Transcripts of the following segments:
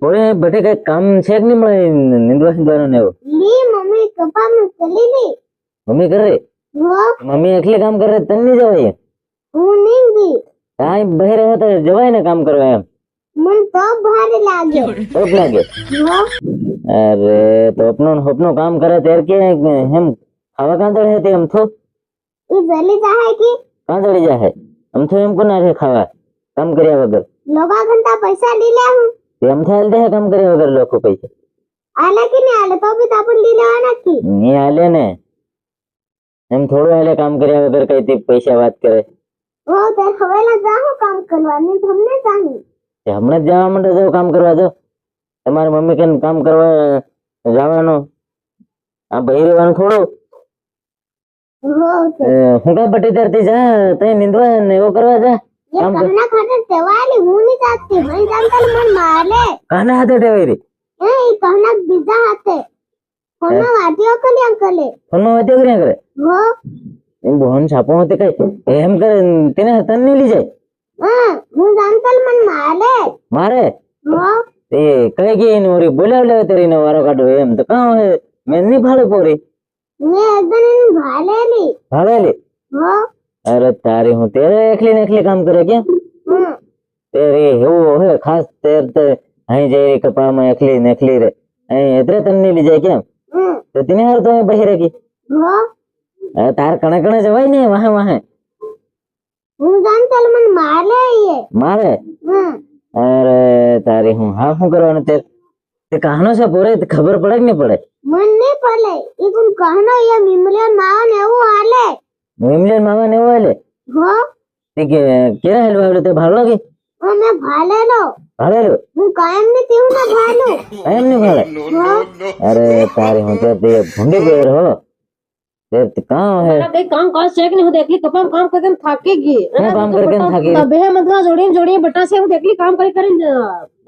પોરે બટે કઈ કામ છે કે નહીં મળે નિંદવા સિંદવાનું ને એવું લી મમ્મી કપામાં ચલી ગઈ મમ્મી કરે હો મમ્મી એકલી કામ કરે તને નહીં જવાય હું નહીં ગઈ કાંઈ બહાર હોય તો જવાય ને કામ કરવા એમ મન તો ભારે લાગ્યો તોપ લાગે હો અરે તો અપનો ને હપનો કામ કરે ત્યારે કે એમ ખાવા કાંતળ હે તે એમ થો ઈ જલી જાહે કે કાંતળી જાહે આમ થો એમ કોના રે ખાવા કામ કર્યા વગર લોગા ઘંટા પૈસા લી લે હું તે એમ થાય દે કામ કરી વગર લોકો પૈસા. આલે કે ને આલે? તો બી તો આપણે લી લેવાના જ કી નહીં હાલે ને. એમ થોડું આલે કામ કર્યા વગર કઈ તે પૈસા વાત કરે. ઓ તે હવેલા જાહું કામ કરવાની તમને જાહું તે હમણાં જ જવા માટે જાવ કામ કરવા જાવ તમારી મમ્મી કેમ કામ કરવા જવાનું? આ ભાઈ રહેવાનું થોડું. હો કઈ બટી તરતી જા તઈ નિંદવા ને એવો કરવા જા. કના ખાતે ટેવાયેલી હું ની જાતી મને જાણતા મન મારે કના હાથે ટેવાયેલી? એ કના બીજા હાથે. ફોનમાં વાટ્યો કરી. અંકલે ફોનમાં વાટ્યો કરી? અંકલે હો. એમ બોન સાપો હોતે કઈ એમ કરે તેને તનની લઈ જાય? હા હું જાણતા મન મારે મારે? હો. એ કહે કે એને ઓરી બોલાવલે તેરીને વારો કાઢો એમ. ભાળે અરે તારી હું તેરે એકલી ને એકલી કામ કરે કે તેરે એવું હે ખાસ તેર તે અહીં જઈ રહી કપામાં એકલી ને એકલી રે અહીં એટલે તમને લઈ જાય કેમ? તો તને હાર તો બહી રાખી તાર કણે કણે જવાય ને વાહે વાહે. હું જાણતા મને મારે મારે? અરે તારી હું હા શું કરવાનું તે તે કહાનો છે પોરે ખબર પડે કે નહીં પડે? મને નહીં પડે. એ તું કહાનો યા મિમરિયા માવન એવું હાલે. নিমলের মামা নেবো এলে তুই কেরা হেলো ভাবলো তোর ভালো লাগে? আমার ভালো এলো ভালো এলো তুই কায়েম নে তুই না ভালো। কায়েম নে ভালো अरे तारे हो तो दे भुंडे गए हो देव कहाँ है कई काम का चेक नहीं हो देखली कपम काम करके थाकेगी मैं काम करके थाकेगी तबे है मतलब जोड़ी जोड़ी बटा से देखली काम करे करे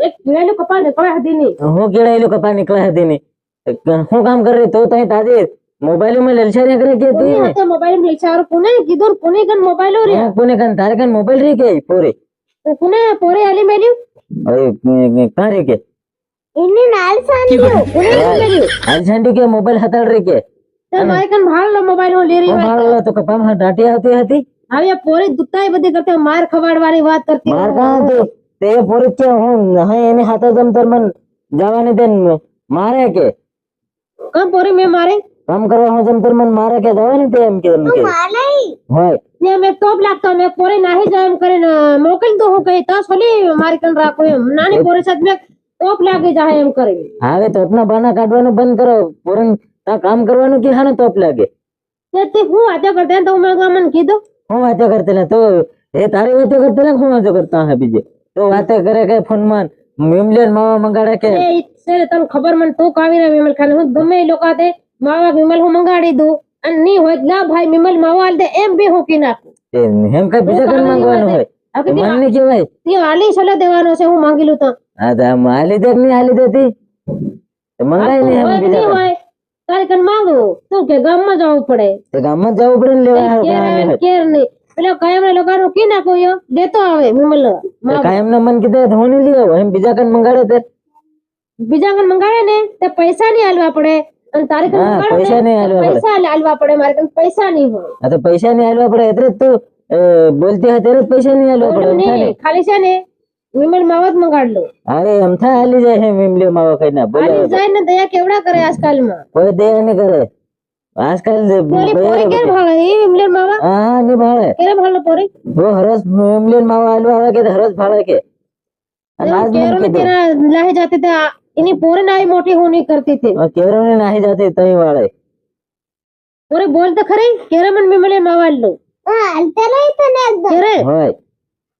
एक कीड़ा लो कपा निकला है देनी हो कीड़ा लो कपा निकला है देनी हूँ काम कर रही तो तो मोबाइल में लेलचा रे ಮೊಬೈಲ್ ಮೇಲೆ ಎಲ್ಸಾರಿ ಹಾಕಲಿಕ್ಕೆ ಐತಿ ಮೊಬೈಲ್ ಮೇಲೆ ಸಾವಿರ ಪುಣೆ ಗಿದೂರ್ ಪುಣೆ ಗನ್ ಮೊಬೈಲ್ ರೀ ಪುಣೆ ಗನ್ ತಾರಿ ಗನ್ ಮೊಬೈಲ್ ರೀ ಕೆ ಪೂರಿ ಪುಣೆ ಪೂರಿ ಅಲ್ಲಿ ಮೇಲೆ ಕಾರಿ ಕೆ ಇನ್ನು ಅಲ್ಸಂಡಿ ಕೆ ಮೊಬೈಲ್ ಹತ್ತಳ್ರಿ ಕೆ माइकन भाड़ लो मोबाइल में ले रही हाँ, है भाड़ लो तो कपाम हाँ डांटिया होती हती अब ये पूरे दुताई बदे करते मार खवाड़ वाली बात करती मार कहाँ तो ते पूरे के हूँ? हाँ ये नहीं हाथा दम तर मन जावाने देन मारे के कब पूरे में मारे? હા એની હાથે જમતર મન જવાની દેન મારે કે કામ પોરે મેં મારે કામ કરવા હું જમતર મન મારે કે જવાની તે એમ કે એમ કે माले હોય ને મેં ટોપ લાગતો મેં પોરે નાહી જાય એમ કરીને મોકલી દો હું કઈ તો સોલી મારી કન રાખો એમ નાની પોરે સાથે મેં ટોપ લાગી જાય એમ કરી હવે તો આપના બાના કાઢવાનું બંધ કરો પોરન તા કામ કરવાનું કે હાને તોપ લાગે તે તે હું વાતો કરતા તો મેં મને કીધું હું વાતો કરતે ને તો એ તારી વાતો કરતે ને હું વાતો કરતા હે બીજે તો વાતો કરે કે ફોન માં મિમલેન માવા મંગાડે કે એ છે તને ખબર મને તું કાવી ના વિમલ ખાને હું ગમે એ લોકો હાથે માવા વિમલ હું મંગાડી દઉં. અને ની હોય ના ભાઈ વિમલ માવા આલ દે એમ બી હું કી નાખું એમ કઈ બીજા કઈ માંગવાનું હોય? મને કહેવાય. તે આલી સલાહ દેવાનો છે હું માંગી લઉં તો. હા તો હાલી દે ની હાલી દેતી તો? મંગાઈ નહીં એમ બીજા હોય. તારે કન માંગો. તું કે ગામમાં જવું પડે? તો ગામમાં જવું પડે ને લેવા કેર નહીં. પેલા કાયમ ના લોકો કી નાખો યો? દેતો આવે વિમલ કાયમ ના મન કીધે નહીં લઈ એમ બીજા કન મંગાડે તે. બીજા કન મંગાડે ને તે પૈસા ની આલવા પડે. तारे पैसा नहीं हलवा पड़े मारे पैसा नहीं हो तो पैसा नहीं हलवा पड़े तू बोलते नहीं खाली सा विमल मावत मंगाड़ लो अरे हम था ना दया केवड़ा करे आजकल में कोई दया नहीं करे आजकल पूरी पूरी केर मावा हाँ नहीं भाल के हरस भाल के आज इन्हीं पूरे नाई मोटी होनी करती थी और कैमरा में नहीं जाते तई वाले पूरे बोल तो खरे कैमरा में मिले नवाल लो अल्तरा ही तो ना एकदम अरे हाय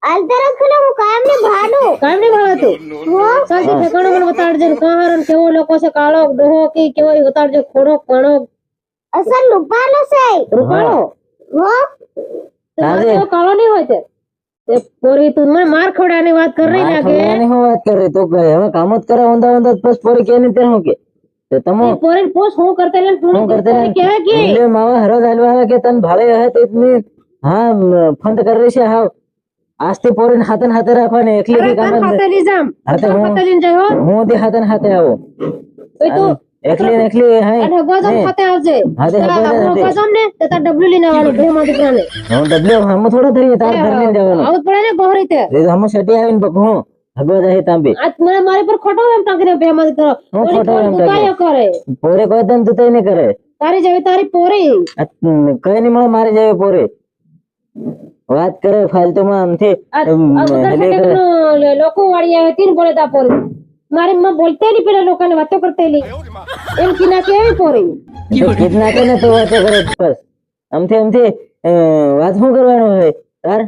अल्तरा खुला वो काम ने भालो काम ने भाला तू वो चल के ठिकाना मन बता दे कहां रन के वो लोगों से कालो डोहो की के वो बता दे खोड़ो कणो असल लुपालो से रुपालो वो तो कालो नहीं होते પોરી તું મને માર ખવડાની વાત કરી રહી લાગે. ખવડાવવાની હું વાત કરે? તો કે હવે કામ જ કરે ઊંધા ઊંધા બસ પોરી કે નહીં તે હું કે? તો તમો પોરી પોસ હું કરતે લે તું હું કરતે પોરી કે કે એટલે માવા હરો ગાલવા કે તન ભાવે હે તો ઇતની હા ફંડ કરી રહી છે હાવ. આજથી પોરીને હાથે ને હાથે રાખવાની એકલી કે કામ હાથે લીજામ ખાતે હાથે તાર હું. હું તે હાથે હાથે આવો. તું एकली एकली है अरे गजम खाते आज अरे गजम ने तता डब्ल्यू लेने वाले बेमा दिखरा हम डब्ल्यू हम थोड़ा धरी तार धरने जावन आउत पड़े ने गोहरे ते रे हम सेटी आइन बको हगो जाहे तांबे आज मैं मारे पर खटो हम टाकरे बेमा दिखरा हम खटो हम काय करे पोरे को दन दुते ने करे तारे जावे तारे पोरे कहे ने मारे मारे जावे पोरे बात करे फालतू में हम थे अब उधर से लोको वाड़िया तीन बोले ता पोरे કરે ફાલતુમાં આમથી આ એમ, આ ઉધર હેલી ફટેક કરે. નો તા પોરી મારી માં બોલતે નહીં પેલા લોકોને વાતો કરતેલી એમ કિના કેવી પોરી? તો કીધનાકે ને તું વાતો કરે બસ. આમથી આમથી અ, વાત શું કરવાનું હોય? તાર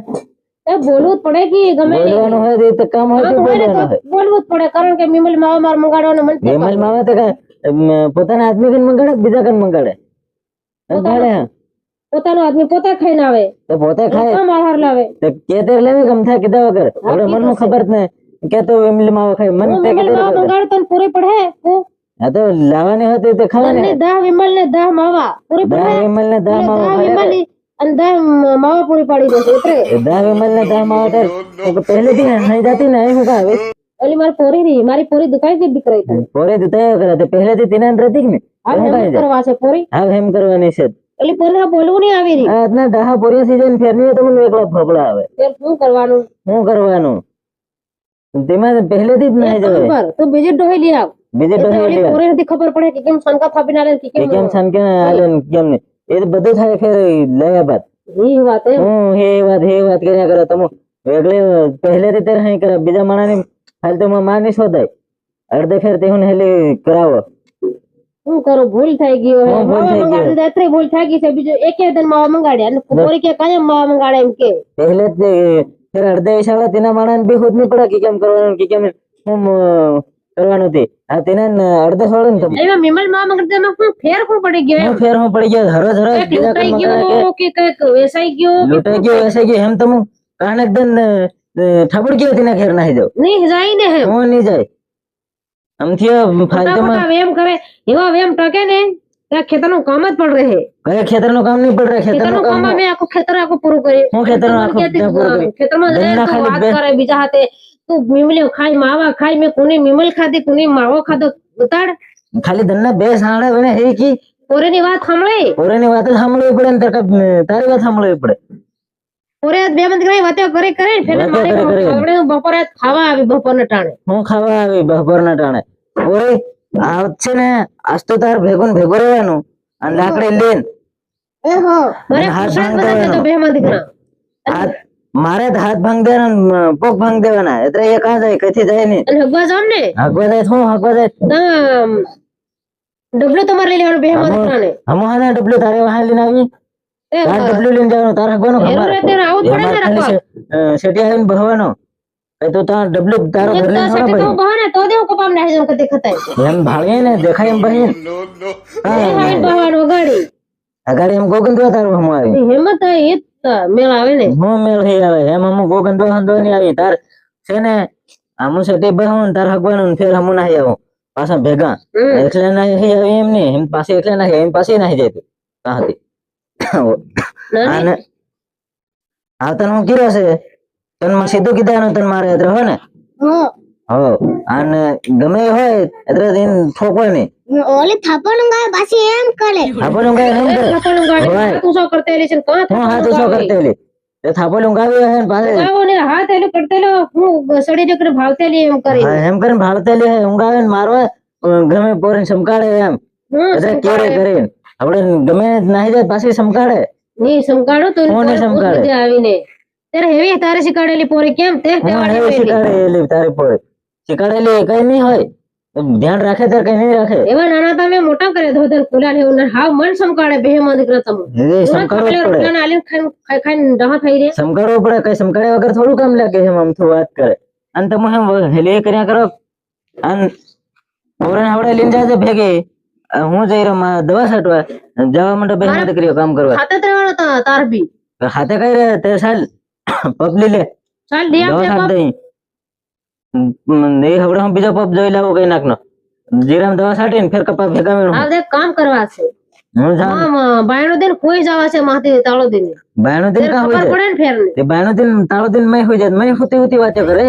એ બોલવું જ પડે કે ગમે બોલવાનું હોય તો કામ હોય તો બોલવાનું હોય. બોલવું જ પડે કારણ કે મિમલ માવા માર મંગાડવાનો મન. વિમલ માવા તો પોતાના આદમી કન મંગાડે બીજા કન મંગાડે? મંગાડે પોતાનો આદમી પોતે ખાઈને આવે. તો પોતે ખાય. કામ આહાર લાવે. તો કે તેર લેવે ગમથા કીધા વગર? આપણે ઈ મન તો ખબર જ નહીં. કે તો વિમલ માવા ખાય મન તે વિમલ કીધું માવા વગર. પૂરી પડે આ તો લાવવાની હતી તો ખાવાની તને દા વિમલ ને દાહ માવા પૂરી દા પડે. વિમલ ને દા માવા વિમલ અને માવા પૂરી પાડી દેશે એટલે દા વિમલ ને દા માવા તો પહેલે પહેલેથી નહીં જાતી ને હું કાં ઓલી મારી પોરી રહી મારી પોરી દુકાઈ ગઈ દીકરી તો. પોરે તો કરા તો પહેલેથી તિનાન અંદર કે ને આ કરવા છે પોરી. હા એમ કરવાની છે. ઓલી પૂરી બોલવું નહીં આવી રહી. આ આજના દહા પોરીઓ સીઝન ફેરની તો મને એકલા ફોફડા આવે. ફેર શું કરવાનું? શું કરવાનું? તેમાં પહેલેથી જ નહીં કામ જવાય કર તું બીજી ડોહી લઈ આવ બીજે એ તો તો ઓલી પોરી નથી ખબર પડે કે કેમ સનકા થાપીને આલે ને કે કે કેમ કેમ છન કે આલે ને કેમ નહીં એ તો બધું થાય ફેર લયા બાદ ઈ વાત એમ હું હે વાત હે વાત કર્યા કરે તમે વેગળે પહેલેથી ત્યારે હઈ કરે બીજા માણાને ફાલતુમાં માં નહીં શોધાય અડધે ફેર તે હું હેલી કરાવો શું કરું ભૂલ થઈ ગઈ હોય હા, ભૂલ માવા થઈ ગઈ. મંગાડી દીધા એટલે ભૂલ થઈ ગઈ છે બીજું એક દિન માવા મંગાડ્યા અને પોરી કે કાયમ માવા મંગાડે એમ કે પહેલે જ અડધા શાળા તેના માણસ બે ખુદ નહીં પડે કે કેમ કરવાનું કે કેમ હું કરવાનું તે? આ તેના અડધા છોડે ને તમે એમાં મિમલ મામા કરતા એમાં શું ફેર શું પડી ગયો ફેર હું પડી ગયો? હરો હરો લૂંટાઈ કોઈ ગયો કે કંઈક વેસાઈ ગયો? લૂંટાઈ ગયો વેસાઈ ગયો એમ તમે કાન એકદમ ઠબડ ગયો તેના ઘેર નાહી જાવ નહીં જાય ને હું. નહીં જાય. આમથી ફાલતુમાં વેમ કરે એવા વેમ ટકે ને. ખેતરનું કામ જ પડ રહે. કયા ખેતરનું કામ નહીં પડ રહે? ખેતરનું કામ અમે આખું ખેતર આખું પૂરું કર્યું હું પૂરું કર્યું? ખેતરમાં જઈને વાત કરે બીજા હાથે તું મીમલ્યો ખાઈ માવા ખાઈ મેં કોની મીમલ ખાધી કોની માવો ખાધો બતાડ ખાલી ધનના બે સાણે વને હે કી? પોરેની વાત સાંભળે? પોરેની વાત સાંભળવી પડે ને તારે વાત સાંભળવી પડે. પોરે બે મંદ કઈ વાતો કરે કરે ને મારે કરે. કરે. બપોરે ખાવા આવી બપોરના ટાણે. હું ખાવા આવી બપોરના ટાણે. ઓરે આ છે ને આજ તો તાર ભેગું ભેગો રહેવાનું અને લાકડી લઈને મારે હાથ ભાંગ દેવાના પગ ભાંગ દેવાના એટલે એ કાં જાય કથી જાય નહીં. હગવા જામ ને? હગવા જાય શું હગવા જાય? ડબલો તમારે લઈ લેવાનું બે માં દીકરાને. હમો હાના ડબલો તારે વાહ લઈને આવી એ તાર ડબલું લઈને જવાનું તાર હગવાનું ખબર. સેટી આવીને બહવાનો એ તો ડબલું તારો તો બહાને તો દેવું કપામ નાખી દઉં કદી ખતાય એમ ભાળીએ ને દેખાય એમ બહીન એ હાઈન બહાવાનું ગાડી અગાડી એમ ગોગંદવા તારું હમો આવી. હિંમત હોય એ મેળ આવે ને. હું મેળ થઈ આવે. એમ હમુ ગોગંદવા હંદો ની આવી. તાર છે ને આમુ સેટી બહું તાર હગવાનું ફેર હમ નાહી આવું. પાછા ભેગા. એટલે એકલા નાહી આવી એમ નહીં. એમ પાસે એટલે નાખી એમ પાસે નાહી જતી ના, આને આ તને હું કીધો છે? તને સીધું સીધું કીધાનું તને મારે અત્રે હોય ને? હો. હો અને ગમે હોય એટલે દિન ઠોકો ને ઓલે થાપણ ગાય પાછી એમ કરે. આપણું કઈ એમ કરે. થાપાનું ગાડી તું હાથ કરતે લે છે ને હા તું શું કરતે લે તે થાપો લંગાવી હે ને પાસે આવો ને હાથ એલું કરતેલો હું સડી જકર ભાવતે લે એમ કરે. હા, એમ ભાવતે લે હે ઊંઘાવે ને મારવા ગમે પોરે સમકાળે એમ. એટલે કેરે કરીને. આપણે ગમે નાહી જાય પાછી સમકાળે. ની સમકાડો તો કોને સમકાળે? આવીને ત્યારે હેવી તારે શીખવાડેલી પોરી કેમ? તે. શીખાડેલી તારી પોરે. શીખાડેલી કઈ નહીં હોય. ધ્યાન રાખે ત્યારે કઈ નહીં રાખે? એવા નાના તમે મોટા કરે ધોધર કુલા લેવું ને હાવ મન સમકાડે બે માં દીકરા તમે. એ સમકાળવું જ પડે. આલીને ખાઈને ખાઈ ખાઈને ડહા થઈ રે સમકાળવું પડે કઈ સમકાળ્યા વગર થોડું કામ લાગે એમ આમ તો વાત કરે. અન તમે એમ હેલે કર્યા કરો. અન પોરાને હવડે લઈને જાય છે ભેગી હું જઈ રહ્યો દવા છાંટવા. જવા માટે બેન કર્યો કામ કરવા. હાથે રહેવાનો તાર બી. હાથે કઈ રહે તે સાલ પપલી લે ચાલ દી દવા આપજે છાંટ બાપ. દઈ એ હવડે હું બીજો પપ જોઈ લાવું કઈ નાખનો જીરામ દવા છાંટીને ફેર કપા ભેગા મેળવું આ દેખ કામ કરવા છે હું જાણ આમ બાયણો દિન કોઈ જવા છે માથી તાળો દિન બાયણો દિન કા હોય ખબર જાય પડે ને ફેર ને તે બાયણો દિન તાળો દિન મય હોય જાય મય હોતી હોતી વાતો કરે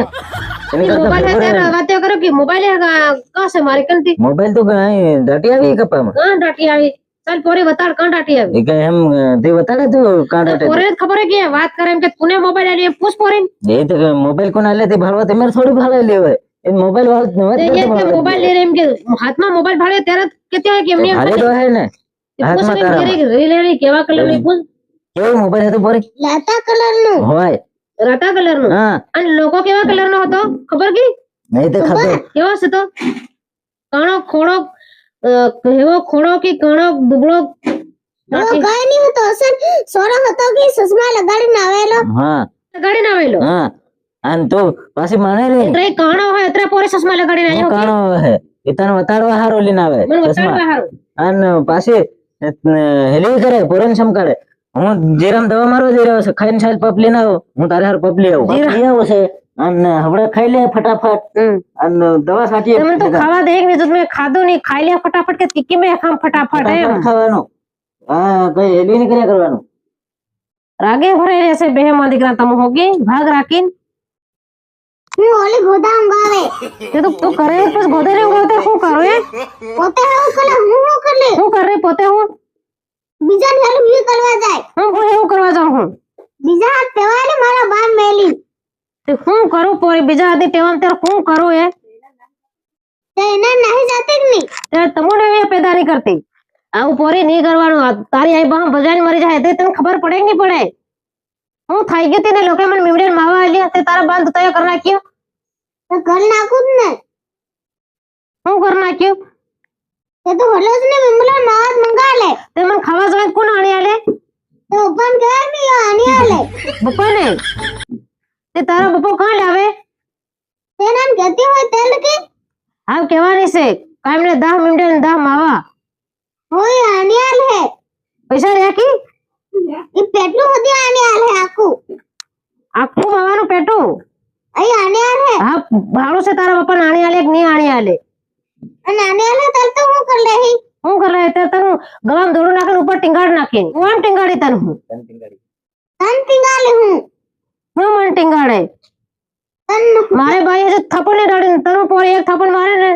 એની કરતા મોબાઈલ ખબર અત્યારે વાતો કરો કે મોબાઈલ કા છે મારી કંતી મોબાઈલ તો કઈ દાટી આવી કપામાં કાં ડાટી આવી चल पोरे बता कौन डाटी है एक हम दे बता दे कौन डाटी पोरे खबर है के बात करे हम के तूने मोबाइल आले पूछ पोरे। दे तो मोबाइल कोन आले ते भरवा ते मेरे थोड़ी भाले ले हुए। ए मोबाइल बहुत नवत मोबाइल। ले रहे हम के हाथ में मोबाइल भाड़े तेरा कितने है के तो हमने अरे दो तो है ना। हाथ में तेरे रे ले रे केवा कलर नी पूछ केव मोबाइल है तो पोरे लाता कलर नो होय राता कलर नो हाँ। अन लोगो केवा कलर नो होतो खबर की? नहीं तो खबर। केवा से तो? कानो खोड़ो કેવો ખોડો કે કાણો દુબળો એવો કઈ નહીં તો હસન સોરો હતો કે ચશ્મા લગાડીને આવેલો. હા. લગાડીને આવેલો? હા. અને તો પાછી મને રે. એટલે કાણો હોય એટલે પોરે ચશ્મા લગાડીને હું આવ્યો કે? કાણો હે એ તને વતાડવા હારો લઈને આવે ચશ્મા બતાડવા હારું. અને પાછી હેલી કરે પોરન સમકાળે હું જીરામ દવા મારવા જઈ રહ્યો છે ખાઈને સાલ પપ લઈને આવો. હું તારે હાર પપ લઈ આવું. આવું છે. અને હમણાં ખાઈ લે ફટાફટ હમ. અને દવા સાચી તમે તો ખાવા દે કે મેં ખાધું નહીં ખાઈ લે ફટાફટ કે તીકી મેં ખામ ફટાફટ એમ ખાવાનું હા કઈ હેલી ની કર્યા કરવાનું રાગે ભરાઈ રહેશે બે માં દીકરા તમે હોગી ભાગ રાખીને હું ઓલી ગોદામ ગાવે તે તો તું કરે પછી ગોદે રે ગોતે શું કરો એ પોતે એવું કરે હું શું કરે શું કરે પોતે હું બીજા ઘરે બી કરવા જાય હું હું એવું કરવા જાઉં હું બીજા હાથ પેવાય મારા બાન મેલી તે હું કરું પોરી? બીજા હતી ટેવામ ત્યારે શું કરું એ? તે એને નહીં જાતી નહીં. તમને એ પેદા નહીં કરતી. આવું પોરી નહીં કરવાનું. તારી આઈ બહમ બજાઈને મરી જાય. તે તને ખબર પડે કે નહીં પડે? હું થઈ ગઈ તેને લોકો મને મીમડીને માવા આલી તે તારા બાંધ તય કર નાખ્યો. તો નાખું જ ને હું કર નાખ્યું? તે તો હોલો જ ને મિમલા નાવાત મંગા લે તે મને ખાવા જાય કોણ આણી આલે? તો કરની આલે. બપા ને તે તારા બપો કાં લાવે તે નામ કહેતી હોય તેલ કે આવ કહેવાની છે કાયમ ને દાહ મીંડે ને દાહ માવા હોય આની આલ હે પૈસા રાખી એ પેટલું હોતી આની આલ હે આખું આખું માવાનું પેટું અહીં આની આલ હે હા ભાડું છે તારા પપ્પા નાણી આલે કે નહીં આણી આલે અને આની આલ હે તલ તો હું કર લેહી હું કરે ત્યારે તને ગવામ દોડું નાખીને ઉપર ટીંગાડ નાખીને હું આમ ટીંગાડી તને હું તન પિંગાલે હું હું મને ટીંગાડે? મારે ભાઈ હજુ થપ્પડ ને ડાળીને તને પોળે એક થપ્પડ મારે ને?